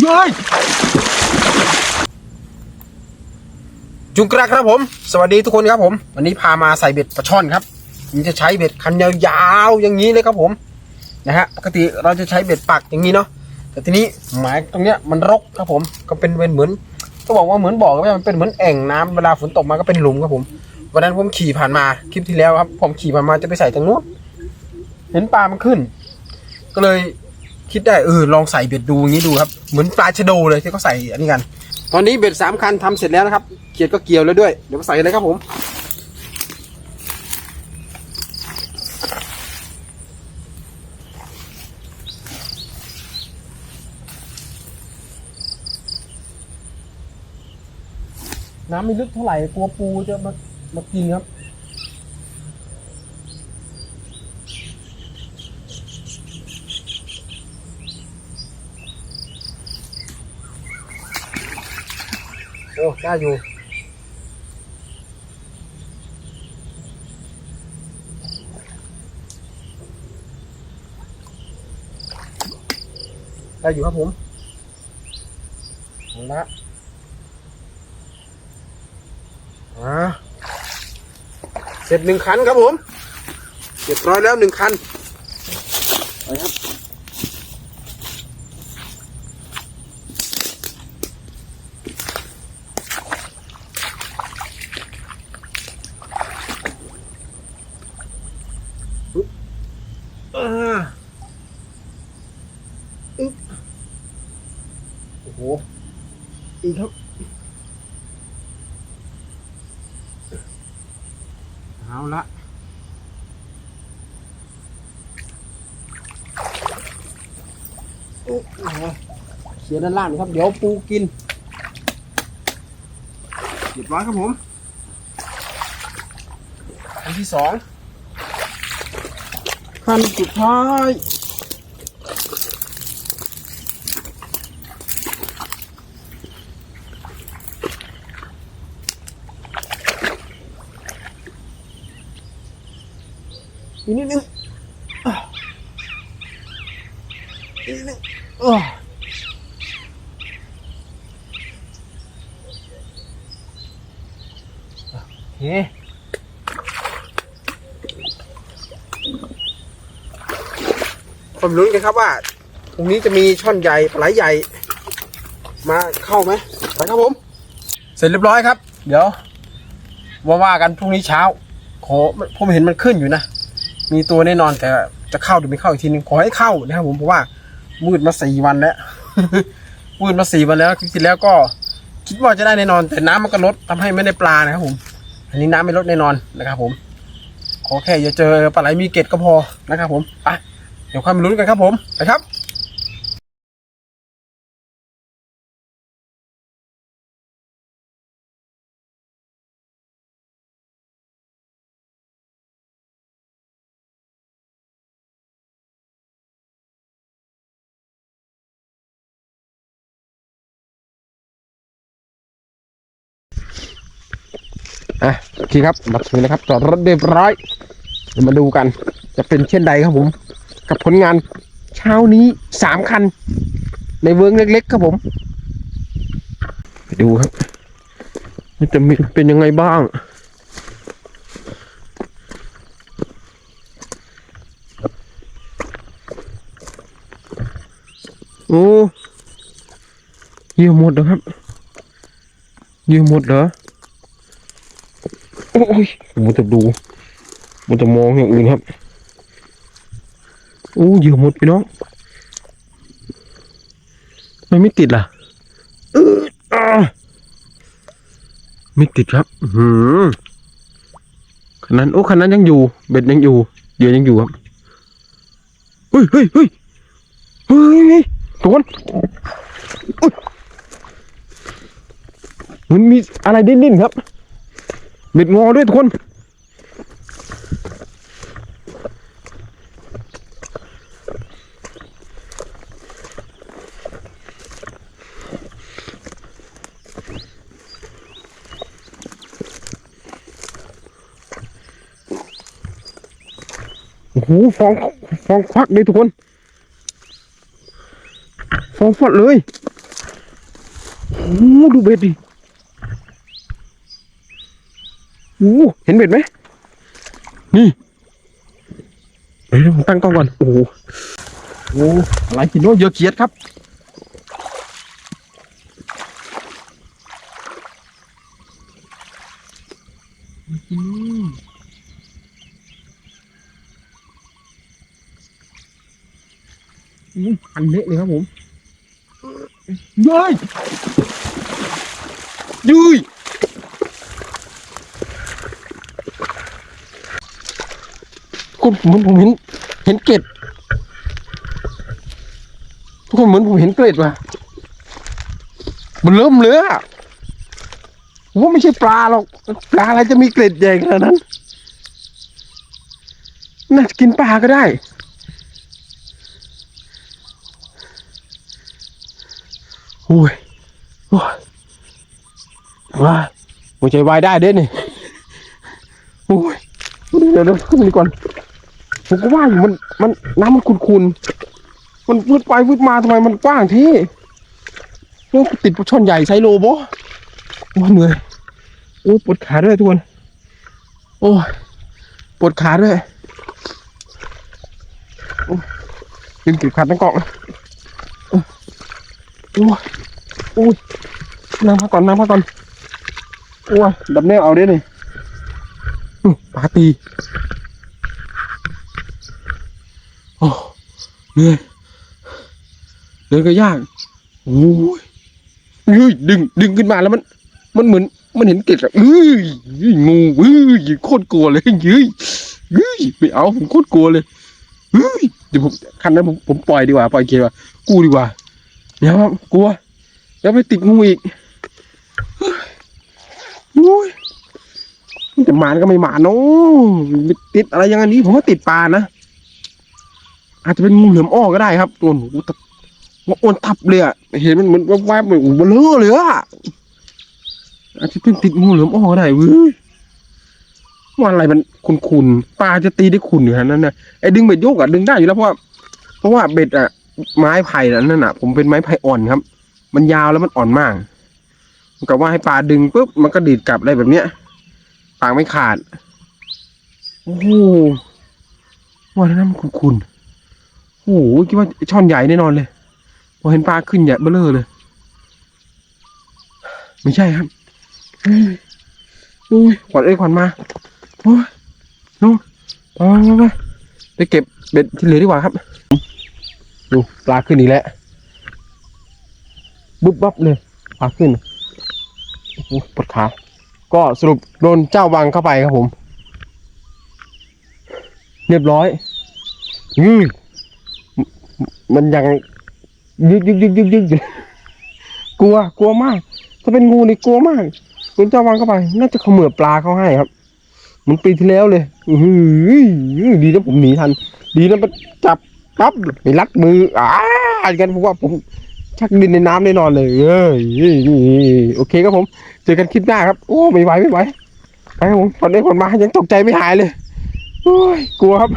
เย้ยจุงกระครับผม สวัสดีทุกคนครับผม วันนี้พามาใส่เบ็ดปลาช่อนครับผมจะใช้เบ็ดคันยาวๆอย่างนี้เลยครับผมนะฮะปกติเราจะใช้เบ็ดปักอย่างนี้เนาะแต่ทีนี้หมายตรงเนี้ยมันรกครับผม ก็เป็นเป็นเหมือนก็บอกว่าเหมือนบอกว่ามันเป็นเหมือนแอ่งน้ำเวลาฝนตกมาก็เป็นหลุมครับผมวันนั้นผมขี่ผ่านมาคลิปที่แล้วครับ ผมขี่ผ่านมาจะไปใส่ตรงนู้นเห็นปลามันขึ้น ก็เลย คิดได้เออลองใส่เบ็ดดูอย่างนี้ดูครับ เหมือนปลาชะโดเลยที่เขาใส่อันนี้กัน ตอนนี้เบ็ดสามคันทำเสร็จแล้วนะครับ เกียร์ก็เกี่ยวแล้วด้วย เดี๋ยวมาใส่เลยครับผม น้ำไม่ลึกเท่าไหร่กลัวปูจะมามากินครับ อ้ได้อยู่ได้อยู่ครับผมเอาละอ่าเสร็จหนึ่งคันครับผมเรียบร้อยแล้วหนึ่งคันไปครับ อ่าอึ๊บโอ้โห อีกครับ เอาละอุ๊บเอาเขียนด้านล่างนะครับ เดี๋ยวปูกินเรียบร้อยครับผมอันที่สอง ขั้นสุดท้ายอีกนิดนึงอะอีกนิดนึงอะโอเค ผมลุ้นกันครับว่าตรงนี้จะมีช่อนใหญ่ปลาไหลใหญ่ มาเข้าไหมไปครับผม เสร็จเรียบร้อยครับ เดี๋ยวว่าว่ากันพรุ่งนี้เช้า ขอผมเห็นมันขึ้นอยู่นะ มีตัวแน่นอนแต่จะเข้าหรือไม่เข้าอีกทีนึงขอให้เข้านะครับผมเพราะว่ามืดมาสี่วันแล้วมืดมาสี่วันแล้วคลิปที่แล้วก็คิดว่าจะได้แน่นอน แต่น้ำมันก็ลดทำให้ไม่ได้ปลานะครับผม อันนี้น้ำไม่ลดแน่นอนนะครับผม ขอแค่อย่าเจอปลาไหลมีเกล็ดก็พอนะครับผมไป เดี๋ยวความลุ้นกันครับผมไปครับอะโอเคครับมาถึงแล้วครับจอดรถเรียบร้อยเดี๋ยวมาดูกัน จะเป็นเช่นใดครับผม กับผลงานเช้านี้สามคัน ในเวิร์งเล็กๆครับผม ไปดูครับมันจะมีเป็นยังไงบ้างโอ้เหยี่ยวหมดเหรอครับเหยี่ยวหมดเหรอโอ้ยมันจะดูมันจะมองอย่างอื่นครับโอ้เหยื่อหมดพี่น้องมันไม่ติดล่ะเออไม่ติดครับอื้อหืมคันนั้นโอ้คันนั้นยังอยู่ เบ็ดยังอยู่เหยื่อยังอยู่ครับเฮ้ยเฮ้ยเฮ้ยเฮ้ยเฮ้ยทุกคนมันมีอะไรดิ้นๆครับเบ็ดงอด้วยทุกคน โอ้โหฟองฟองควักเลยทุกคน ฟองฟอดเลยโอ้ดูเบ็ดดิโอ้เห็นเบ็ดไหมนี่เดี๋ยวผมตั้งกล้องก่อน โอ้โหอ้อะไรกินโน่เยอะเกียดครับ อุ้ยอันเละเลยครับผมย้ยยุยคุณเหมือนผมเห็นเห็นเกล็ดทุกคนเหมือนผมเห็นเกล็ดว่ะมันเริ่มเลืออะผมว่าไม่ใช่ปลาหรอกปลาอะไรจะมีเกล็ดใหญ่ขนาดนั้น น่าจะกินปลาก็ได้ อ้ยโอ้ยว้าหัวใจวายได้เด้นี่โอ้ยเดี๋ยวเดี๋ยวขึ้นมาดีก่อนผมก็ว่าอยู่มันมันน้ำมันขุ่นๆมันวืดไปวืดมาทำไมมันกว้างที่โอ้ติดปลาช่อนใหญ่ไซโลบ่โอ้ยเหนื่อยโอ้ปวดขาด้วยทุกคนโอ้ปวดขาด้วยยยืนเก็บขัดตั้งเกาะโอ้ยโอ้ยโอ้ยนั่งพักก่อนนั่งพักก่อนโอ้ยดับแนวเอาเด้นี่อื้อปาตีโอ้เหนื่อยเดินก็ยากโอ้ยเฮ้ยดึงดึงขึ้นมาแล้วมัน มันเหมือนมันเห็นเกล็ดอะเอ้ยงูเอ้ยโคตรกลัวเลยเฮ้ยเฮ้ยไม่เอาผมโคตรกลัวเลยเฮ้ยเดี๋ยวผมคันนั้นผมผมปล่อยดีกว่าปล่อยเกลีว่ากูดีกว่า เดี๋ยวครับกลัวเดี๋ยวไปติดงูอีกเฮ้ยแต่หมานก็ไม่หมานเนาะติดอะไรอย่างนี้ ผมว่าติดปลานะ อาจจะเป็นงูเหลือมอ้อก็ได้ครับตัวหนูว่าอ้วนทับเลยอะเห็นมันเหมือนแวบๆเหมือนเบลอเลยอะอาจจะเป็นติดงูเหลือมอ้อก็ได้เว้ยว่าอะไรมันคุณๆปลาจะตีได้คุณอยู่ขนาดนั้นนะไอ้ดึงเบ็ดโยกอะดึงได้อยู่แล้วเพราะว่าเพราะว่าเบ็ดอะ ไม้ไผ่นั่นน่ะ ผมเป็นไม้ไผ่อ่อนครับ มันยาวแล้วมันอ่อนมากเหมือนกับว่าให้ปลาดึงปุ๊บมันก็ดีดกลับได้แบบเนี้ยปากไม่ขาดโอ้โหว่าแล้วนะมันคุณๆโอ้โหคิดว่าช่อนใหญ่แน่นอนเลยพอเห็นปลาขึ้นใหญ่เบ้อเร่อเลย ไม่ใช่ครับเฮ้ยโอ้ยขวัญเอ้ยขวัญมาโอ้ยน้องไปไปไปไปเก็บเบ็ดที่เหลือดีกว่าครับ ดูปลาขึ้นอีกแล้วบุ๊บบับเลยปลาขึ้นโอ้ปวดขาก็สรุปโดนเจ้าวังเข้าไปครับผม เรียบร้อยยืมันยังยึกยึกยึกยึกยึกกลัวกลัวมาก ถ้าเป็นงูนี่กลัวมากคุณเจ้าวางเข้าไป น่าจะเขมือบปลาเขาให้ครับ มันปีที่แล้วเลยอือดีนะผมหนีทัน ดีนะมันจับ ปั๊บไปรัดมืออ่ากันผมว่าผมชักดินในน้ำแน่นอนเลยเอ้ยโอเคครับผม เจอกันคลิปหน้าครับ โอ้ไม่ไหวไม่ไหวไปครับผมตอนนี้คนมายังตกใจไม่หายเลยโอ้ยกลัวครับ